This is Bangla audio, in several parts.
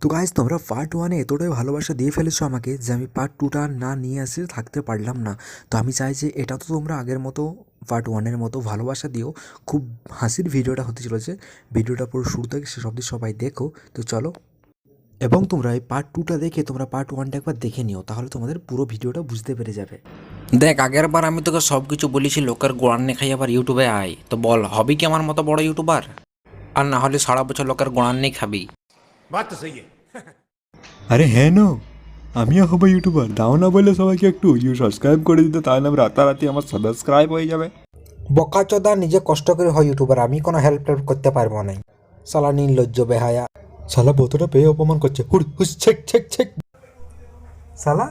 তো গাইজ তোমরা পার্ট ওয়ানে এতটাই ভালোবাসা দিয়ে ফেলেছো আমাকে যে আমি পার্ট টুটা না নিয়ে আসে থাকতে পারলাম না। তো আমি চাই যে এটা তো তোমরা আগের মতো পার্ট ওয়ানের মতো ভালোবাসা দিও। খুব হাসির ভিডিওটা হতে চলেছে। ভিডিওটা পুরো শুরু থেকে শেষ অবধি সবাই দেখো। তো চলো। এবং তোমরা এই পার্ট টুটা দেখে তোমরা পার্ট ওয়ানটা একবার দেখে নিও, তাহলে তোমাদের পুরো ভিডিওটা বুঝতে পেরে যাবে। দেখ আগের বার আমি তোকে সব কিছু বলেছি, লোকের গোড়ান খাই আবার ইউটিউবে আয়। তো বল, হবি কি আমার মতো বড় ইউটিউবার আর না হলে সারা বছর লোকের গোড়ান খাবি। বাত তো সেই আরে হ্যাঁ আমি আমিও হব ইউটিউবার দাও না বলে সবাইকে একটু ইউ সাবস্ক্রাইব করে দিতে তাহলে আমি রাতারাতি আমার সাবস্ক্রাইব হয়ে যাবে বকা চোদা নিজে কষ্ট করে হয় ইউটিউবার আমি কোনো হেল্প টেল্প করতে পারব না সালা নির্লজ্জ বেহায়া সালা বোতটা পেয়ে অপমান করছে হুড় হুস ছেক ছেক ছেক সালা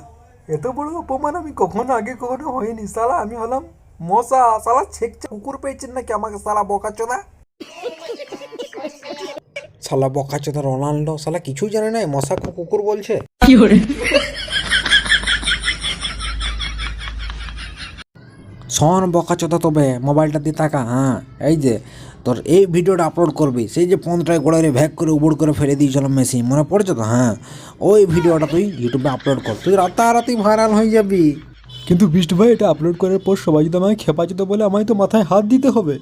এত বড় অপমান আমি কখনো আগে কখনো হয়নি সালা আমি হলাম মশা সালা ছেক কুকুর পেয়েছেন নাকি আমাকে সালা বকা চোদা সালা বকাচোদা রোনাল্ডো সালা কিছুই জানে না মশা কুকুর বলছে। শোন বকাচোদা তবে মোবাইলটা দিয়ে টাকা হ্যাঁ এই যে তোর এই ভিডিওটা আপলোড করবি সেই যে পনেরোটায় গোড়ায় ভ্যাক করে উবড় করে ফেলে দিয়েছিলাম মেশিন মনে পড়ছে তো হ্যাঁ ওই ভিডিওটা তুই ইউটিউবে আপলোড কর তুই রাতারাতি ভাইরাল হয়ে যাবি। কিন্তু বিষ্ট ভাই এটা আপলোড করার পর সবাই যদি আমায় খেপা খেপাচিত বলে আমায় তো মাথায় হাত দিতে হবে।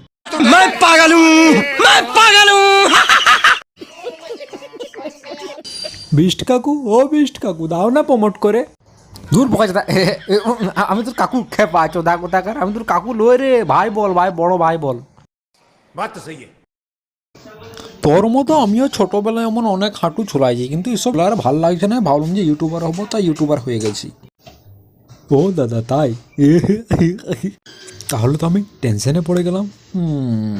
বিষ্ট কাকু ও বিষ্ট কাকু দাও না প্রমোট করে। দূর বকা যেটা আমি তোর কাকু খেয়ে পাচ্ছ দেখো দেখ আমি তোর কাকু লই রে ভাই বল ভাই বড় ভাই বল। তোর মতো আমিও ছোটোবেলায় এমন অনেক হাঁটু ছোলাইছি কিন্তু এসব আর ভালো লাগছে না ভাবলাম যে ইউটিউবার হব তাই ইউটিউবার হয়ে গেছি। ও দাদা তাই? তাহলে তো আমি টেনশনে পড়ে গেলাম। হুম।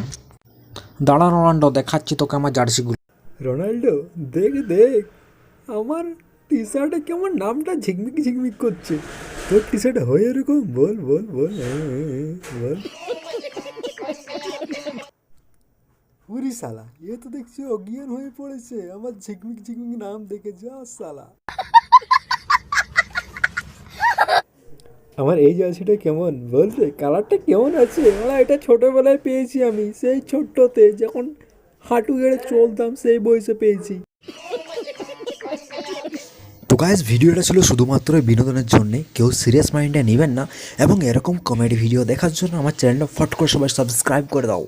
দাঁড়া রোনাল্ডো দেখাচ্ছি তোকে আমার জার্সিগুলো। রোনাল্ডো দেখ দেখ। আমার টি শার্টে কেমন নামটা ঝিকমিক ঝিকমিক করছে? তোর টি শার্ট হয় এরকম? বল বল বল। বল। উরি সালা এ তো দেখছি অজ্ঞান হয়ে পড়েছে। আমার ঝিকমিক ঝিকমিক নাম দেখে যা সালা আমার এই জার্সিটা কেমন? বল রে, কালারটা কেমন আছে? ওরা এটা ছোটোবেলায় পেয়েছি আমি। সেই ছোট্টতে যখন হাঁটু গেড়ে চলতাম, সেই বয়সে পেয়েছি। গাইজ ভিডিওটা ছিল শুধুমাত্র বিনোদনের জন্য। কেউ সিরিয়াস মাইন্ডে নেবেন না এবং এরকম কমেডি ভিডিও দেখার জন্য আমার চ্যানেলটা ফট করে সবাই সাবস্ক্রাইব করে দাও।